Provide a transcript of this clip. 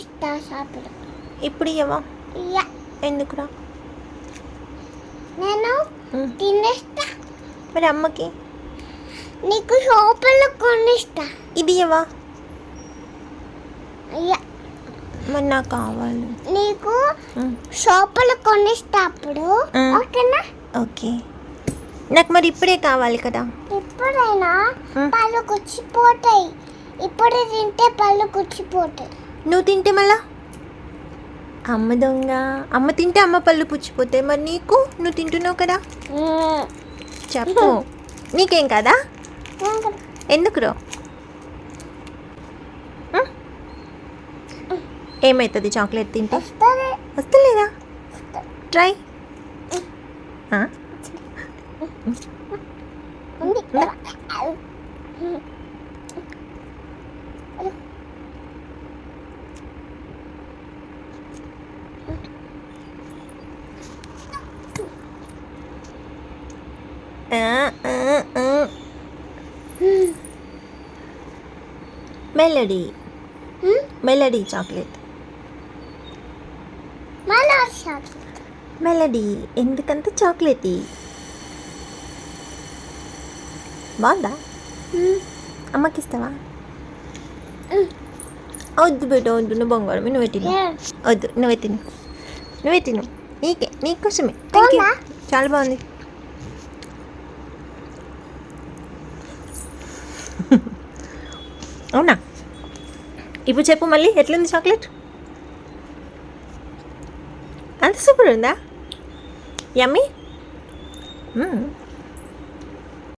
షాపులో ఇప్పుడు ఇవ్వవా ఇయ్య ఎందుకురా? నేను. తినేస్తా. మరి అమ్మకి? నీకు షాపులో కొనిస్తా. ఇది ఇవ్వవా అయ్య మరి నాకు కావాలి. నీకు. షాపులో కొనిస్తా అప్పుడు. ఓకేనా? ఓకే. నాకు మరి ఇప్పుడే కావాలి కదా? ఎప్పుడైనా ఉమ్. పళ్ళు కుచ్చిపోతాయి ఇప్పుడే తింటే పళ్ళు కుచ్చిపోతాయి నువ్వు తింటే మళ్ళా? అమ్మ దొంగ. అమ్మ తింటే అమ్మ పళ్ళు పుచ్చిపోతాయి. మరి నీకు? నువ్వు తింటున్నావు కదా. చెప్పు. నీకేం కదా? ఎందుకు రో? ఏమవుతుంది చాక్లెట్ తింటే? వస్తలేదా? ట్రై? ఉంది. మెలడీ. మెలడీ చాక్లెట్ మెలడీ ఎందుకంత చాక్లెటీ బాగుందా? ఉమ్. అమ్మకి ఇస్తావా ఉమ్. వద్దు బిడ్డ వద్దు నువ్వు బంగారం నువ్వే తిను. వద్దు నువ్వే తిను. నువ్వే తిను. నీకే నీకోసమే. Thank you? చాలా బాగుంది. అవునా? ఇప్పుడు చెప్పు మళ్ళీ ఎట్లుంది చాక్లెట్? అంత సూపర్ ఉందా? యమ్మీ.